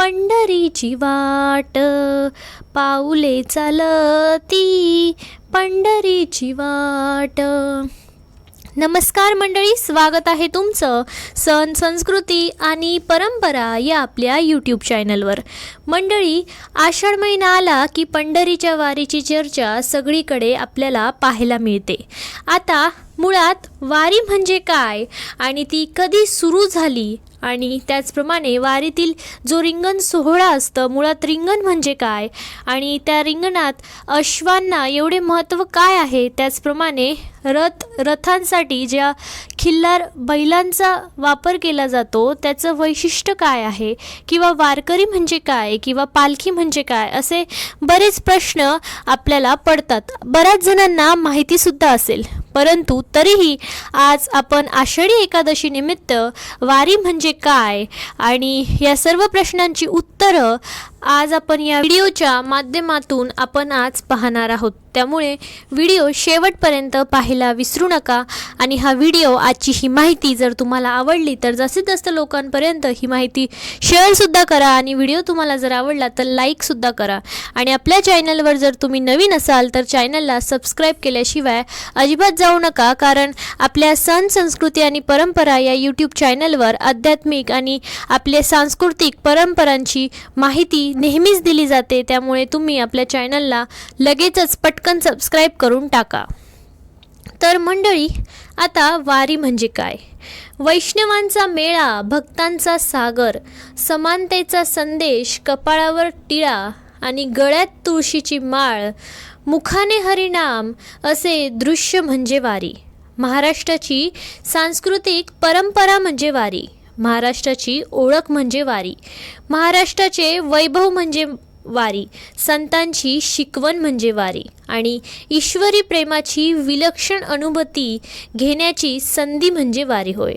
पंढरीची वाट. पाऊले चालती पंढरीची वाट. नमस्कार मंडळी स्वागत आहे तुमचं सण संस्कृती आणि परंपरा या आपल्या यूट्यूब चॅनलवर मंडळी आषाढ महिना आला की पंढरीच्या वारीची चर्चा सगळीकडे आपल्याला पाहायला मिळते. आता मुळात वारी म्हणजे काय आणि ती कधी सुरू झाली आणि त्याचप्रमाणे वारीतील जो रिंगण सोहळा असतं मुळात रिंगण म्हणजे काय? आणि त्या रिंगणात अश्वांना एवढे महत्त्व काय आहे? त्याचप्रमाणे रथ रथांसाठी ज्या खिल्लार बैलांचा वापर केला जातो त्याचं वैशिष्ट्य काय आहे? किंवा वारकरी म्हणजे काय? किंवा पालखी म्हणजे काय? असे बरेच प्रश्न आपल्याला पडतात. बऱ्याच जणांना माहितीसुद्धा असेल. परंतु तरीही आज आपण आषाढी एकादशी निमित्त वारी म्हणजे काय? आणि या सर्व प्रश्नांची उत्तरं आज आपण या व्हिडिओच्या माध्यमातून आपण आज पाहणार आहोत. त्यामुळे व्हिडिओ शेवटपर्यंत पाहायला विसरू नका आणि हा व्हिडिओ आजची ही माहिती जर तुम्हाला आवडली तर जास्तीत जास्त लोकांपर्यंत ही माहिती शेअरसुद्धा करा आणि व्हिडिओ तुम्हाला जर आवडला तर लाईकसुद्धा करा. आणि आपल्या चॅनलवर जर तुम्ही नवीन असाल तर चॅनलला सबस्क्राईब केल्याशिवाय अजिबात जाऊ नका कारण आपल्या सण संस्कृती आणि परंपरा या यूट्यूब चॅनलवर आध्यात्मिक आणि आपले सांस्कृतिक परंपरांची माहिती नेहमीच दिली जाते त्यामुळे तुम्ही आपल्या चॅनलला लगेचच पटकन सबस्क्राईब करून टाका. तर मंडळी आता वारी म्हणजे काय? वैष्णवांचा मेळा भक्तांचा सागर समानतेचा संदेश कपाळावर टिळा आणि गळ्यात तुळशीची माळ मुखाने हरिनाम असे दृश्य म्हणजे वारी. महाराष्ट्राची सांस्कृतिक परंपरा म्हणजे वारी. महाराष्ट्राची ओळख म्हणजे वारी. महाराष्ट्राचे वैभव म्हणजे वारी. संतांची शिकवण म्हणजे वारी. आणि ईश्वरी प्रेमाची विलक्षण अनुभूती घेण्याची संधी म्हणजे वारी होय.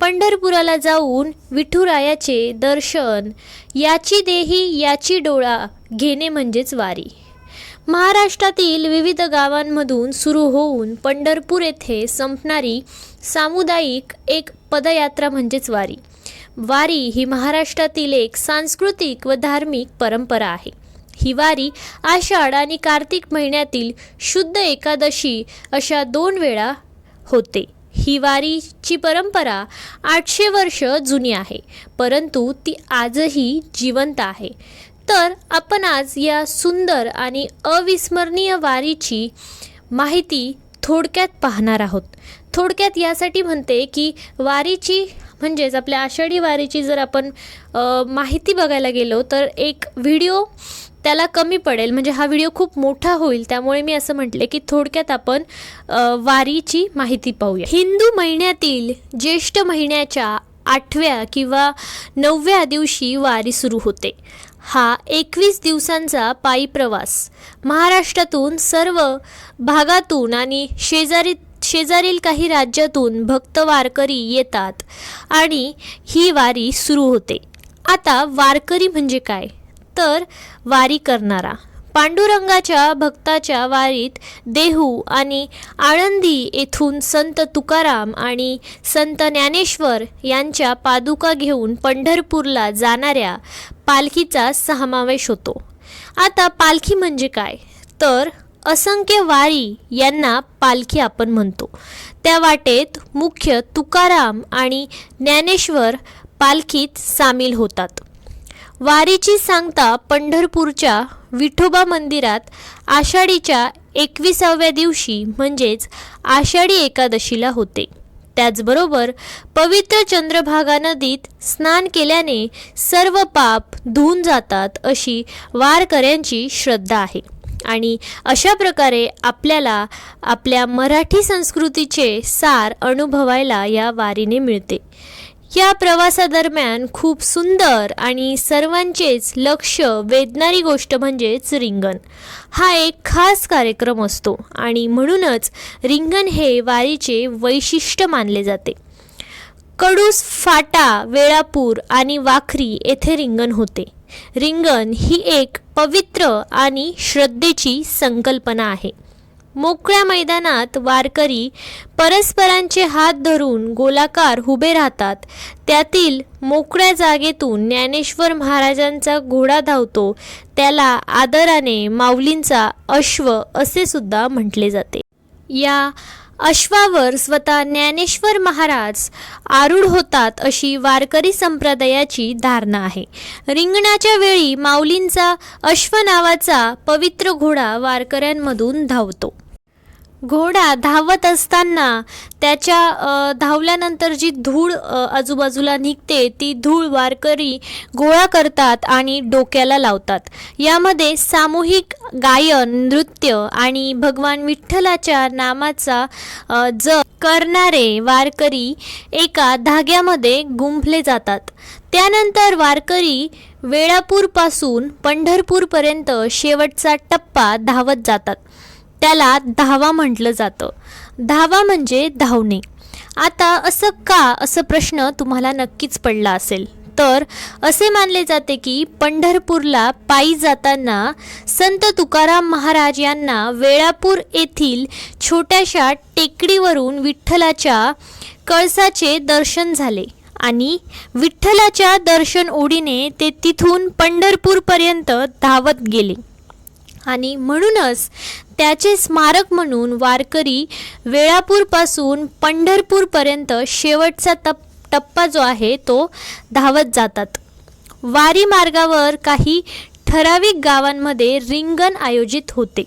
पंढरपुराला जाऊन विठुरायाचे दर्शन याची देही याची डोळा घेणे म्हणजेच वारी. महाराष्ट्रातील विविध गावांमधून सुरू होऊन पंढरपूर येथे संपणारी सामुदायिक एक पदयात्रा म्हणजेच वारी. वारी ही महाराष्ट्रातील एक सांस्कृतिक व धार्मिक परंपरा आहे. ही वारी आषाढ आणि कार्तिक महिन्यातील शुद्ध एकादशी अशा दोन वेळा होते. ही वारीची परंपरा आठशे वर्ष जुनी आहे परंतु ती आजही जिवंत आहे. तर आपण आज या सुंदर आणि अविस्मरणीय वारीची माहिती थोडक्यात पाहणार आहोत. थोडक्यात यासाठी म्हणते की वारीची म्हणजेच आपल्या आषाढी वारीची जर आपण माहिती बघायला गेलो तर एक व्हिडिओ त्याला कमी पडेल. म्हणजे हा व्हिडिओ खूप मोठा होईल. त्यामुळे मी असं म्हटले की थोडक्यात आपण वारीची माहिती पाहूया. हिंदू महिन्यातील ज्येष्ठ महिन्याच्या आठव्या किंवा नवव्या दिवशी वारी सुरू होते. हा एकवीस दिवसांचा पायी प्रवास. महाराष्ट्रातून सर्व भागातून आणि शेजारी शेजारील काही राज्यातून भक्त वारकरी येतात आणि ही वारी सुरू होते. आता वारकरी म्हणजे काय? तर वारी करणारा. पांडुरंगाच्या भक्ताच्या वारीत देहू आणि आळंदी येथून संत तुकाराम आणि संत ज्ञानेश्वर यांच्या पादुका घेऊन पंढरपूरला जाणाऱ्या पालखीचा समावेश होतो. आता पालखी म्हणजे काय? तर असंख्य वारी यांना पालखी आपण म्हणतो. त्या वाटेत मुख्य तुकाराम आणि ज्ञानेश्वर पालखीत सामील होतात. वारीची सांगता पंढरपूरच्या विठोबा मंदिरात आषाढीच्या एकविसाव्या दिवशी म्हणजेच आषाढी एकादशीला होते. त्याचबरोबर पवित्र चंद्रभागा नदीत स्नान केल्याने सर्व पाप धुवून जातात अशी वारकऱ्यांची श्रद्धा आहे. आणि अशा प्रकारे आपल्याला आपल्या मराठी संस्कृतीचे सार अनुभवायला या वारीने मिळते. या प्रवासादरम्यान खूप सुंदर आणि सर्वांचेच लक्ष वेधणारी गोष्ट म्हणजेच रिंगण. हा एक खास कार्यक्रम असतो आणि म्हणूनच रिंगण हे वारीचे वैशिष्ट्य मानले जाते. कडूस फाटा वेळापूर आणि वाखरी येथे रिंगण होते. रिंगण ही एक पवित्र आणि श्रद्धेची संकल्पना आहे. मोकळ्या मैदानात वारकरी परस्परांचे हात धरून गोलाकार उभे राहतात. त्यातील मोकळ्या जागेतून ज्ञानेश्वर महाराजांचा घोडा धावतो. त्याला आदराने माऊलींचा अश्व असे सुद्धा म्हटले जाते. या अश्वावर स्वतः ज्ञानेश्वर महाराज आरूढ होतात अशी वारकरी संप्रदायाची धारणा आहे. रिंगणाच्या वेळी माऊलींचा अश्व नावाचा पवित्र घोडा वारकऱ्यांमधून धावतो. घोडा धावत असताना त्याच्या धावल्यानंतर जी धूळ आजूबाजूला निघते ती धूळ वारकरी गोळा करतात आणि डोक्याला लावतात. यामध्ये सामूहिक गायन नृत्य आणि भगवान विठ्ठलाच्या नामाचा अ, जप करणारे वारकरी एका धाग्यामध्ये गुंफले जातात. त्यानंतर वारकरी वेळापूरपासून पंढरपूरपर्यंत शेवटचा टप्पा धावत जातात. त्याला धावा म्हटलं जातं. धावा म्हणजे धावणे. आता असं का असं प्रश्न तुम्हाला नक्कीच पडला असेल. तर असे मानले जाते की पंढरपूरला पायी जाताना संत तुकाराम महाराज यांना वेळापूर येथील छोट्याशा टेकडीवरून विठ्ठलाच्या कळसाचे दर्शन झाले आणि विठ्ठलाच्या दर्शन ओढीने ते तिथून पंढरपूरपर्यंत धावत गेले. आणि म्हणूनच त्याचे स्मारक म्हणून वारकरी वेळापूरपासून पंढरपूरपर्यंत शेवटचा टप टप्पा जो आहे तो धावत जातात. वारी मार्गावर काही ठराविक गावांमध्ये रिंगण आयोजित होते.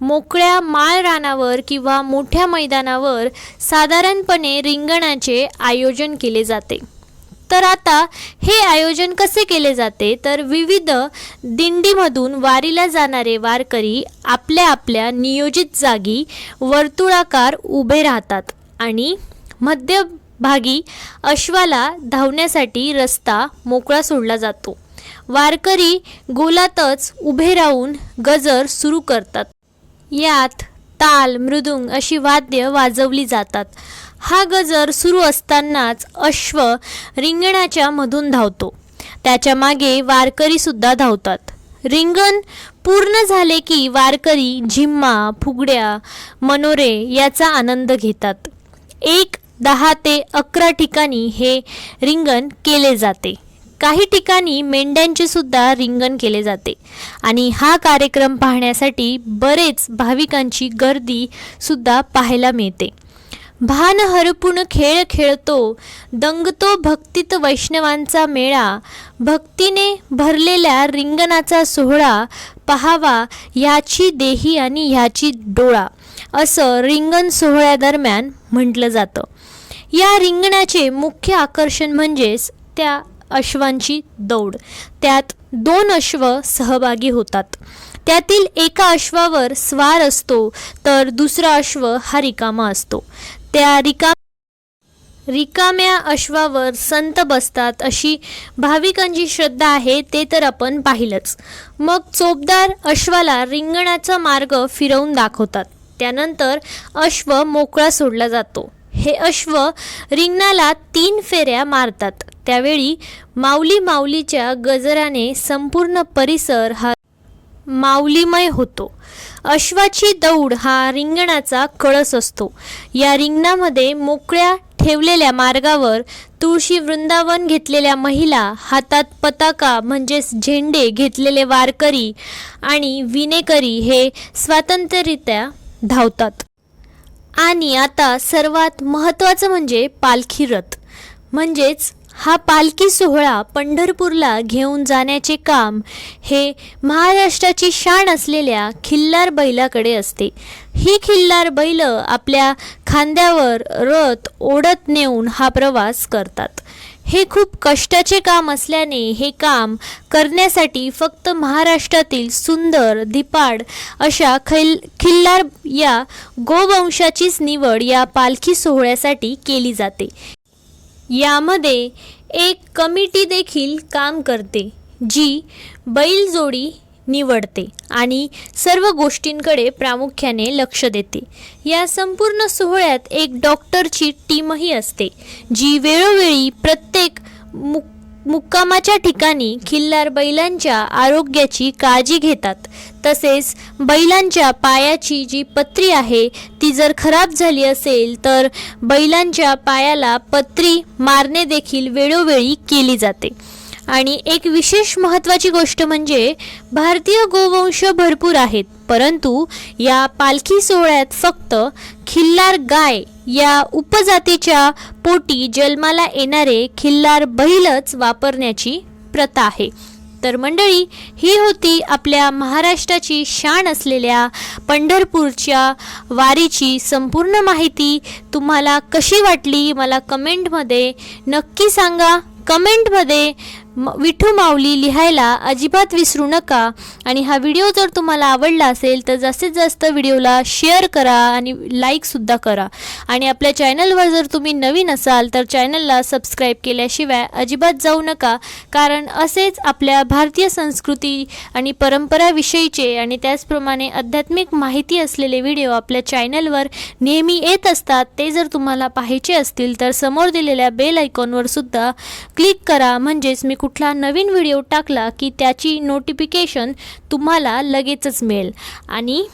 मोकळ्या माळ रानावर किंवा मोठ्या मैदानावर साधारणपणे रिंगणाचे आयोजन केले जाते. तर आता हे आयोजन कसे केले जाते? तर विविध दिंडीमधून वारीला जाणारे वारकरी आपल्या आपल्या नियोजित जागी वर्तुळाकार उभे राहतात आणि मध्यभागी अश्वाला धावण्यासाठी रस्ता मोकळा सोडला जातो. वारकरी गोलातच उभे राहून गजर सुरू करतात. यात ताल मृदुंग अशी वाद्य वाजवली जातात. हा गजर सुरू असतानाच अश्व रिंगणाच्या मधून धावतो. त्याच्यामागे वारकरी सुद्धा धावतात. रिंगण पूर्ण झाले की वारकरी झिम्मा फुगड्या मनोरे याचा आनंद घेतात. एक दहा ते अकरा ठिकाणी हे रिंगण केले जाते. काही ठिकाणी मेंढ्यांचे सुद्धा रिंगण केले जाते. आणि हा कार्यक्रम पाहण्यासाठी बरेच भाविकांची गर्दी सुद्धा पाहायला मिळते. भान हरपून खेळ खेळतो दंगतो भक्तीत वैष्णवांचा मेळा भक्तीने भरलेल्या रिंगणाचा सोहळा पहावा ह्याची देही आणि ह्याची डोळा असं रिंगण सोहळ्यादरम्यान म्हटलं जातं. या रिंगणाचे मुख्य आकर्षण म्हणजेच त्या अश्वांची दौड. त्यात दोन अश्व सहभागी होतात. त्यातील एका अश्वावर स्वार असतो तर दुसरा अश्व हा रिकामा असतो. त्या रिका रिकाम्या अश्वावर संत बसतात अशी भाविकांची श्रद्धा आहे ते तर आपण पाहिलंच. मग चोपदार अश्वाला रिंगणाचा मार्ग फिरवून दाखवतात. त्यानंतर अश्व मोकळा सोडला जातो. हे अश्व रिंगणाला तीन फेऱ्या मारतात. त्यावेळी माऊली माऊलीच्या गजराने संपूर्ण परिसर हा माऊलीमय होतो. अश्वाची दौड हा रिंगणाचा कळस असतो. या रिंगणामध्ये मोकळ्या ठेवलेल्या मार्गावर तुळशी वृंदावन घेतलेल्या महिला हातात पताका म्हणजेच झेंडे घेतलेले वारकरी आणि विनेकरी हे स्वातंत्र्यरित्या धावतात. आणि आता सर्वात महत्त्वाचं म्हणजे पालखी रथ म्हणजेच हा पालखी सोहळा पंढरपूरला घेऊन जाण्याचे काम हे महाराष्ट्राची शान असलेल्या खिल्लार बैलाकडे असते. ही खिल्लार बैल आपल्या खांद्यावर रथ ओढत नेऊन हा प्रवास करतात. हे खूप कष्टाचे काम असल्याने हे काम करण्यासाठी फक्त महाराष्ट्रातील सुंदर धिपाड अशा खिल खिल्लार या गोवंशाचीच निवड या पालखी सोहळ्यासाठी केली जाते. यामध्ये एक कमिटी देखील काम करते जी बैलजोडी निवडते आणि सर्व गोष्टींकडे प्रामुख्याने लक्ष देते. या संपूर्ण सोहळ्यात एक डॉक्टरची टीमही असते जी वेळोवेळी प्रत्येक मुक मुक्कामाच्या ठिकाणी खिल्लार बैलांच्या आरोग्याची काळजी घेतात. तसेच बैलांच्या पायाची जी पत्री आहे ती जर खराब झाली असेल तर बैलांच्या पायाला पत्री मारणे देखील वेळोवेळी केली जाते. आणि एक विशेष महत्त्वाची गोष्ट म्हणजे भारतीय गोवंश भरपूर आहेत. परंतु या पालखी सोहळ्यात फक्त खिल्लार गाय या उपजातीच्या पोटी जन्माला येणारे खिल्लार बैलच वापरण्याची प्रथा आहे. तर मंडळी ही होती आपल्या महाराष्ट्राची शान असलेल्या पंढरपूरच्या वारीची संपूर्ण माहिती. तुम्हाला कशी वाटली? मला कमेंटमध्ये नक्की सांगा. कमेंटमध्ये विठू माऊली लिहायला अजिबात विसरू नका. आणि हा व्हिडिओ जर तुम्हाला आवडला असेल तर जास्तीत जास्त व्हिडिओला शेअर करा आणि लाईकसुद्धा करा. आणि आपल्या चॅनलवर जर तुम्ही नवीन असाल तर चॅनलला सबस्क्राईब केल्याशिवाय अजिबात जाऊ नका. कारण असेच आपल्या भारतीय संस्कृती आणि परंपराविषयीचे आणि त्याचप्रमाणे आध्यात्मिक माहिती असलेले व्हिडिओ आपल्या चॅनलवर नेहमी येत असतात ते जर तुम्हाला पाहायचे असतील तर समोर दिलेल्या बेल आयकॉनवर सुद्धा क्लिक करा. म्हणजेच मी कुठला नवीन व्हिडिओ टाकला की त्याची नोटिफिकेशन तुम्हाला लगेचच मिळेल. आणि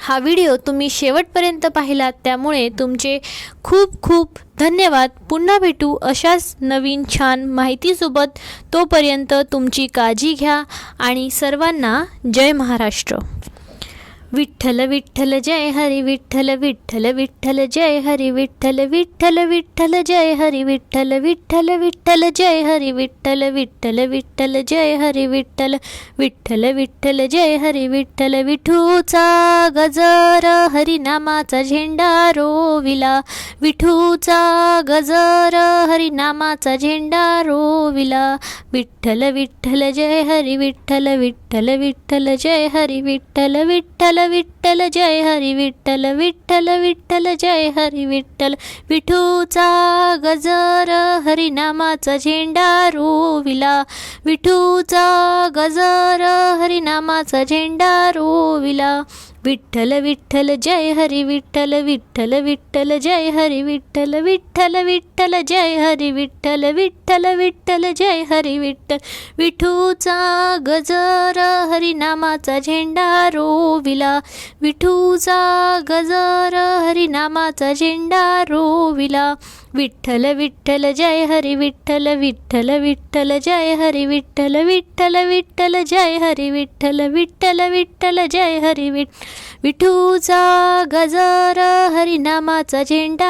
हा व्हिडिओ तुम्ही शेवटपर्यंत पाहिलात त्यामुळे तुमचे खूप खूप धन्यवाद. पुन्हा भेटू अशाच नवीन छान माहितीसोबत. तोपर्यंत तुमची काळजी घ्या आणि सर्वांना जय महाराष्ट्र. विठ्ठल विठ्ठल जय हरी विठ्ठल विठ्ठल विठ्ठल जय हरी विठ्ठल विठ्ठल विठ्ठल जय हरी विठ्ठल विठ्ठल विठ्ठल जय हरी विठ्ठल विठ्ठल विठ्ठल जय हरी विठ्ठल विठ्ठल विठ्ठल जय हरी विठ्ठल विठूचा गजर हरिनामाचा झेंडा रोविला विठूचा गजर हरिनामाचा झेंडा रोविला विठ्ठल विठ्ठल जय हरी विठ्ठल विठ्ठल विठ्ठल जय हरी विठ्ठल विठ्ठल विठ्ठल जय हरी विठ्ठल विठ्ठल विठ्ठल जय हरी विठ्ठल. विठूचा गजर हरिनामाचा झेंडा रोविला. विठूचा गजर हरिनामाचा झेंडा रोविला. विठ्ठल विठ्ठल जय हरी विठ्ठल विठ्ठल विठ्ठल जय हरी विठ्ठल विठ्ठल विठ्ठल जय हरी विठ्ठल विठ्ठल विठ्ठल जय हरी विठ्ठल. विठूचा गजर हरिनामाचा झेंडा रोविला. विठूचा गजर हरिनामाचा झेंडा रोविला. विठ्ठल विठ्ठल जय हरी विठ्ठल विठ्ठल विठ्ठल जय हरी विठ्ठल विठ्ठल विठ्ठल जय हरी विठ्ठल विठ्ठल विठ्ठल जय हरी विठ विठूचा गजर हरिनामाचा झेंडा